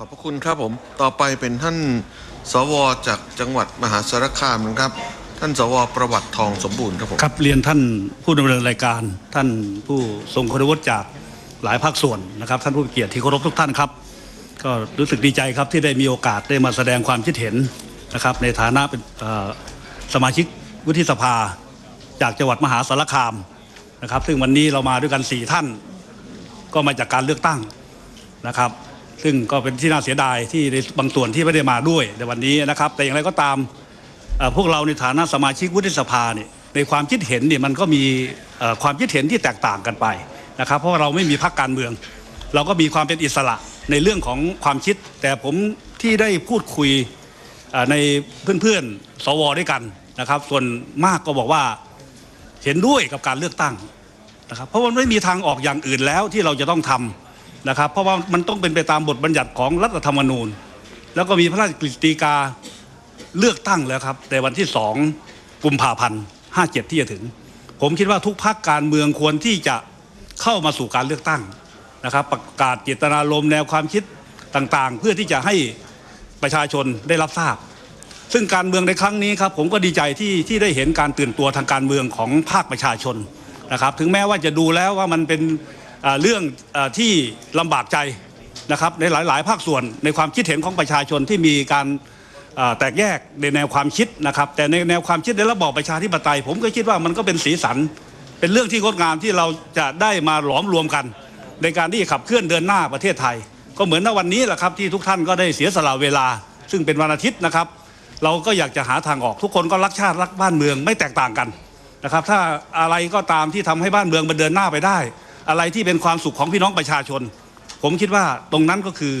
ขอบพระคุณครับผม ต่อไปเป็นท่านสวจากจังหวัดมหาสารคามนะครับ ท่านสวประวัติทองสมบูรณ์ครับผมครับเรียนท่านผู้ดำเนินรายการ ท่านผู้ทรงคุณวุฒิจากหลายภาคส่วนนะครับ ท่านผู้เกียรติที่เคารพทุกท่านครับ ก็รู้สึกดีใจครับที่ได้มีโอกาสได้มาแสดงความคิดเห็นนะครับ ในฐานะเป็นสมาชิกวุฒิสภา จากจังหวัดมหาสารคามนะครับ ซึ่งวันนี้เรามาด้วยกันสี่ท่าน ก็มาจากการเลือกตั้งนะครับ ซึ่งก็เป็นที่น่าเสียดายที่ในบางส่วนที่ไม่ได้มาด้วยในวันนี้นะครับ แต่อย่างไรก็ตามพวกเราในฐานะสมาชิกวุฒิสภาเนี่ยในความคิดเห็นเนี่ยมันก็มีความคิดเห็นที่แตกต่างกันไปนะครับ เพราะเราไม่มีพรรคการเมือง เราก็มีความเป็นอิสระในเรื่องของความคิด แต่ผมที่ได้พูดคุยในเพื่อนๆ สวด้วยกันนะครับ ส่วนมากก็บอกว่าเห็นด้วยกับการเลือกตั้งนะครับ เพราะว่าไม่มีทางออกอย่างอื่นแล้วที่เราจะต้องทำ นะครับ เพราะว่ามันต้องเป็นไปตามบทบัญญัติของรัฐธรรมนูญ แล้วก็มีพระราชกฤษฎีกาเลือกตั้งแล้วครับในวันที่สองกุมภาพันธ์ห้าเจ็ดที่จะถึง ผมคิดว่าทุกพักการเมืองควรที่จะเข้ามาสู่การเลือกตั้งนะครับ ประกาศเจตนารมณ์แนวความคิดต่างๆ เพื่อที่จะให้ประชาชนได้รับทราบ ซึ่งการเมืองในครั้งนี้ครับผมก็ดีใจที่ที่ได้เห็นการตื่นตัวทางการเมืองของภาคประชาชนนะครับ ถึงแม้ว่าจะดูแล้วว่ามันเป็น เรื่องอที่ลำบากใจนะครับในหลาย ๆ ภาคส่วนในความคิดเห็นของประชาชนที่มีการแตกแยกในแนวความคิดนะครับ แต่ในแนวความคิดในระบอบประชาธิปไตย ผมก็คิดว่ามันก็เป็นสีสัน เป็นเรื่องที่งดงามที่เราจะได้มาหลอมรวมกัน ในการที่ขับเคลื่อนเดินหน้าประเทศไทย ก็เหมือนณวันนี้แหละครับที่ทุกท่านก็ได้เสียสละเวลา ซึ่งเป็นวันอาทิตย์นะครับ เราก็อยากจะหาทางออก ทุกคนก็รักชาติรักบ้านเมืองไม่แตกต่างกันนะครับ ถ้าอะไรก็ตามที่ทำให้บ้านเมืองมันเดินหน้าไปได้ อะไรที่เป็นความสุขของพี่น้องประชาชน ผมคิดว่าตรงนั้นก็คือ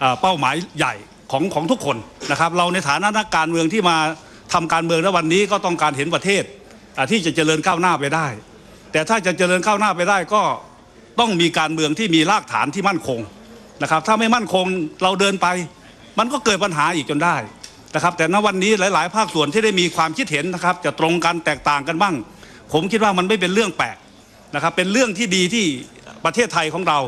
เอ่อเป้าหมายใหญ่ของของทุกคนนะครับ เราในฐานะนักการเมืองที่มาทำการเมืองในวันนี้ก็ต้องการเห็นประเทศที่จะเจริญก้าวหน้าไปได้ แต่ถ้าจะเจริญก้าวหน้าไปได้ก็ต้องมีการเมืองที่มีรากฐานที่มั่นคงนะครับ ถ้าไม่มั่นคงเราเดินไป มันก็เกิดปัญหาอีกจนได้นะครับ แต่ณวันนี้หลาย ๆ ภาคส่วนที่ได้มีความคิดเห็นนะครับ จะตรงกันแตกต่างกันบ้าง ผมคิดว่ามันไม่เป็นเรื่องแปลก นะครับเป็นเรื่องที่ดีที่ประเทศไทยของเรา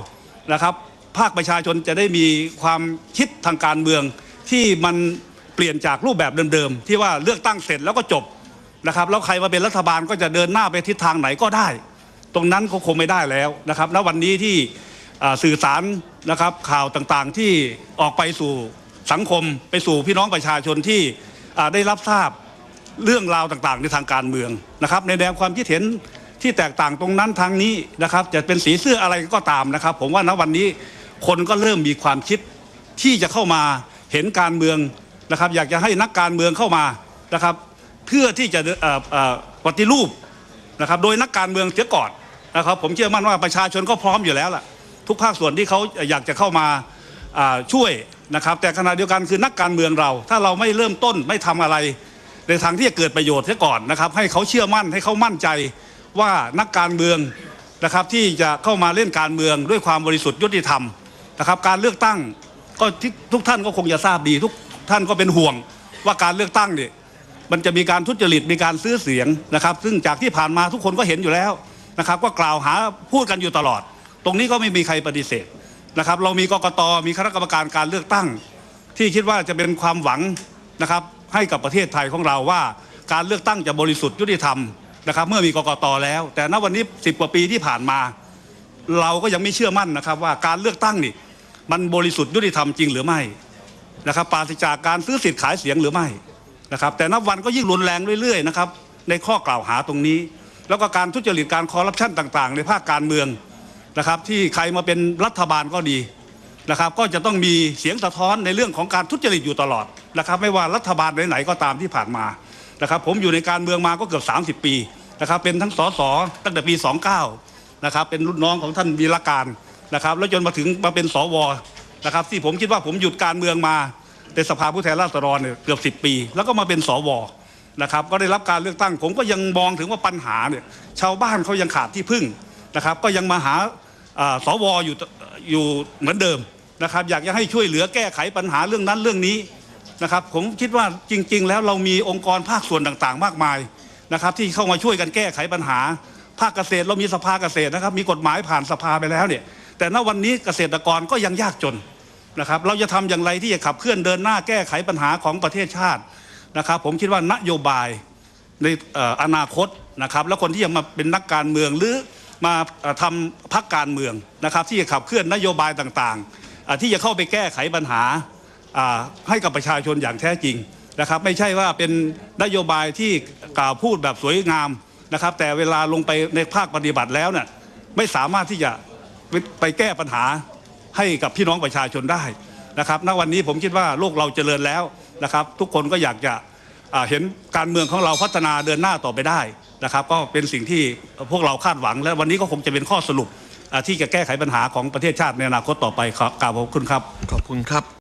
นะครับ ภาคประชาชนจะได้มีความคิดทางการเมืองที่มันเปลี่ยนจากรูปแบบเดิมๆที่ว่าเลือกตั้งเสร็จแล้วก็จบนะครับแล้วใครมาเป็นรัฐบาลก็จะเดินหน้าไปทิศทางไหนก็ได้ ตรงนั้นก็คงไม่ได้แล้วนะครับณวันนี้ที่สื่อสารนะครับข่าวต่างๆที่ออกไปสู่สังคมไปสู่พี่น้องประชาชนที่ได้รับทราบเรื่องราวต่างๆ ในทางการเมืองนะครับ ในแนวความคิดเห็น ที่แตกต่างตรงนั้นทางนี้นะครับ จะเป็นสีเสื้ออะไรก็ตามนะครับ ผมว่าณวันนี้คนก็เริ่มมีความคิดที่จะเข้ามาเห็นการเมืองนะครับ อยากจะให้นักการเมืองเข้ามานะครับ เพื่อที่จะปฏิรูปนะครับ โดยนักการเมืองเสียก่อนนะครับ ผมเชื่อมั่นว่าประชาชนก็พร้อมอยู่แล้วล่ะ ทุกภาคส่วนที่เขาอยากจะเข้ามาอ่าช่วยนะครับ แต่ขณะเดียวกันคือนักการเมืองเรา ถ้าเราไม่เริ่มต้นไม่ทำอะไร ในทางที่จะเกิดประโยชน์เสียก่อนนะครับ ให้เขาเชื่อมั่นให้เขามั่นใจ ว่านักการเมืองนะครับที่จะเข้ามาเล่นการเมืองด้วยความบริสุทธิ์ยุติธรรมนะครับ การเลือกตั้งก็ที่ทุกท่านก็คงจะทราบดี ทุกท่านก็เป็นห่วงว่าการเลือกตั้งเนี่ยมันจะมีการทุจริตมีการซื้อเสียงนะครับ ซึ่งจากที่ผ่านมาทุกคนก็เห็นอยู่แล้วนะครับ ก็กล่าวหาพูดกันอยู่ตลอด ตรงนี้ก็ไม่มีใครปฏิเสธนะครับ เรามีกกตมีคณะกรรมการการเลือกตั้ง ที่คิดว่าจะเป็นความหวังนะครับให้กับประเทศไทยของเราว่า การเลือกตั้งจะบริสุทธิ์ยุติธรรม นะครับเมื่อมีกกตแล้ว แต่ณวันนี้ 10 กว่าปีที่ผ่านมา เราก็ยังไม่เชื่อมั่นนะครับ ว่าการเลือกตั้งนี่ มันบริสุทธิ์ยุติธรรมจริงหรือไม่นะครับปราศจากการซื้อสิทธิ์ขายเสียงหรือไม่นะครับแต่นับวันก็ยิ่งรุนแรงเรื่อยๆนะครับในข้อกล่าวหาตรงนี้ แล้วก็การทุจริตการคอร์รัปชันต่างๆ ในภาคการเมืองนะครับที่ใครมาเป็นรัฐบาลก็ดีนะครับก็จะต้องมีเสียงสะท้อนในเรื่องของการทุจริตอยู่ตลอดนะครับไม่ว่ารัฐบาลไหนๆก็ตามที่ผ่านมานะครับผมอยู่ในการเมืองมาก็เกือบ 30 ปี นะครับเป็นทั้งสสตั้งแต่ปี 29นะครับเป็นรุ่นน้องของท่านวีรการนะครับแล้วจนมาถึงมาเป็นสวนะครับที่ผมคิดว่าผมหยุดการเมืองมาในสภาผู้แทนราษฎรเนี่ยเกือบ 10 ปี แล้วก็มาเป็นสวนะครับก็ได้รับการเลือกตั้ง ผมก็ยังมองถึงว่าปัญหาเนี่ยชาวบ้านเขายังขาดที่พึ่งนะครับก็ยังมาหาอ่าสวอยู่อยู่เหมือนเดิมนะครับอยากจะให้ช่วยเหลือแก้ไขปัญหาเรื่องนั้นเรื่องนี้นะครับผมคิดว่าจริง ๆ แล้วเรามีองค์กรภาคส่วนต่างๆ มากมาย นะครับ ที่เข้ามาช่วยกันแก้ไขปัญหา ภาคเกษตรเรามีสภาเกษตรนะครับ มีกฎหมายผ่านสภาไปแล้วเนี่ย แต่ณวันนี้เกษตรกรก็ยังยากจนนะครับ เราจะทำอย่างไรที่จะขับเคลื่อนเดินหน้าแก้ไขปัญหาของประเทศชาตินะครับ ผมคิดว่านโยบายในออนาคตนะครับ แล้วคนที่จะมาเป็นนักการเมืองหรือมาอ่อทำพักการเมืองนะครับ ที่จะขับเคลื่อนนโยบายต่างๆ ที่จะเข้าไปแก้ไขปัญหาให้กับประชาชนอย่างแท้จริง นะครับ ไม่ใช่ว่าเป็นนโยบายที่กล่าวพูดแบบสวยงามนะครับ แต่เวลาลงไปในภาคปฏิบัติแล้วเนี่ยไม่สามารถที่จะไปแก้ปัญหาให้กับพี่น้องประชาชนได้นะครับณวันนี้ผมคิดว่าโลกเราเจริญแล้วนะครับ ทุกคนก็อยากจะเห็นการเมืองของเราพัฒนาเดินหน้าต่อไปได้นะครับ ก็เป็นสิ่งที่พวกเราคาดหวัง และวันนี้ก็คงจะเป็นข้อสรุปที่จะแก้ไขปัญหาของประเทศชาติในอนาคตต่อไปครับกราบขอบคุณครับ ขอบคุณครับ